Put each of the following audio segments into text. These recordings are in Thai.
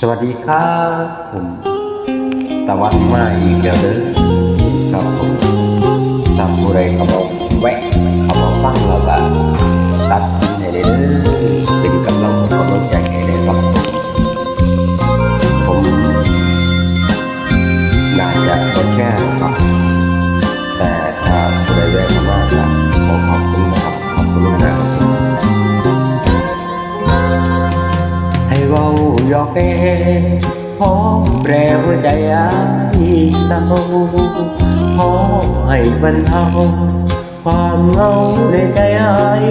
สวัสดีครับผมตะวันมาอีกแล้วเด้อครับผมทำผู้ใดเขาบอกแวะเขาบอกฟังแล้วก็ตัดในเด้อ หยอกเอพอแปรหัวใจอายเศร้าพอให้บรรเทาความเหงาในใจอาย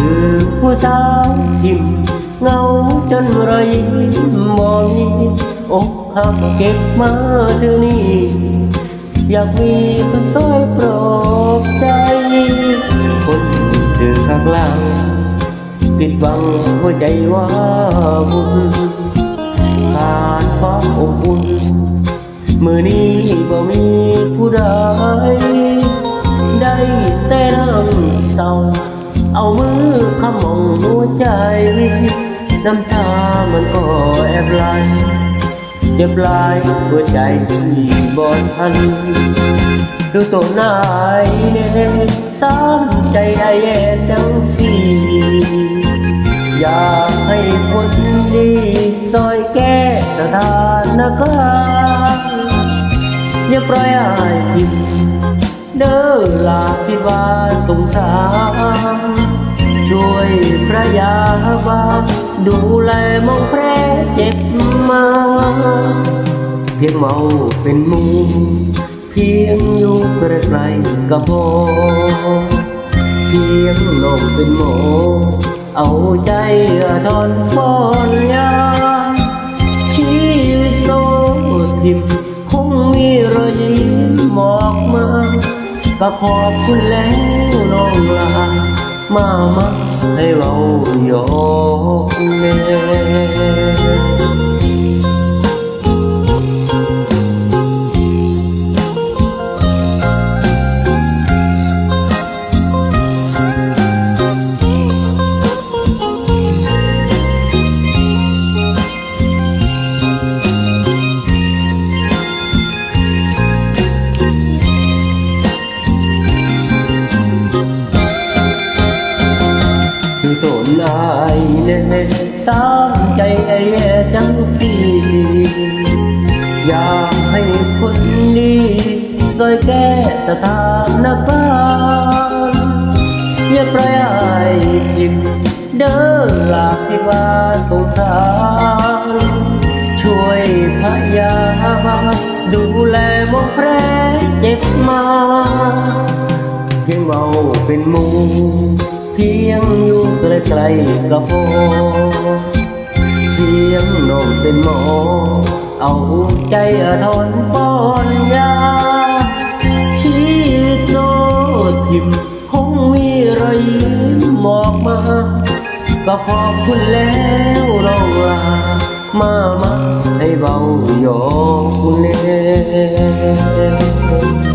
คือผู้สาวยิ้มเหงาจนไรมองอกหักเก็บมาเท่นี้อยากมีคนต้อยปลอบใจ คนถือข้างหลัง ปิดบังหัวใจว่าบุญขาดความอบอุ่นมือนี้บ่มีผู้ใดได้แต่นั่งเศร้าเอามือขมองหัวใจ น้ำตามันก็แอบไหลเจ็บลายหัวใจที่บ่ทันดูตัวนายเนี่ยตามใจไอ้แย่จังที่ อยากให้คนดีซอยแก้สถานการณ์อย่าปล่อยอายทิมเด้อลาที่บ้านสงสารช่วยพระยาบาลดูแลมองแพร่เจ็บมาเพียงเมาเป็นมูเพียงอยู่ใกลๆก็พอเพียงลงเป็นหมอ เอาใจทอนฟ้อนยาชีวิตโลดทิมคงมีรอยยิ้มหมอกมาก็ขอบคุณแล้วน้องลามามาให้เราโยอโสนอายเน่ ตามใจไอ้แย่จังทีอยากให้คนดีโดยแก้สถานการณ์อย่าปล่อยอายจิบเด้อหลากที่ว่าสงสารช่วยพยาดูแลหมองแผลเจ็บมาเพียงเมาเป็นมู เพียงอยู่ใกล้ๆก็พอเพียงนมเป็นหมอ เอาใจทนป้อนยาชีวิตโลดทิมคงมีรอยยิ้มหมอกมา ก็ขอบคุณแล้วน้องลามามาให้เบาหยอกเล่น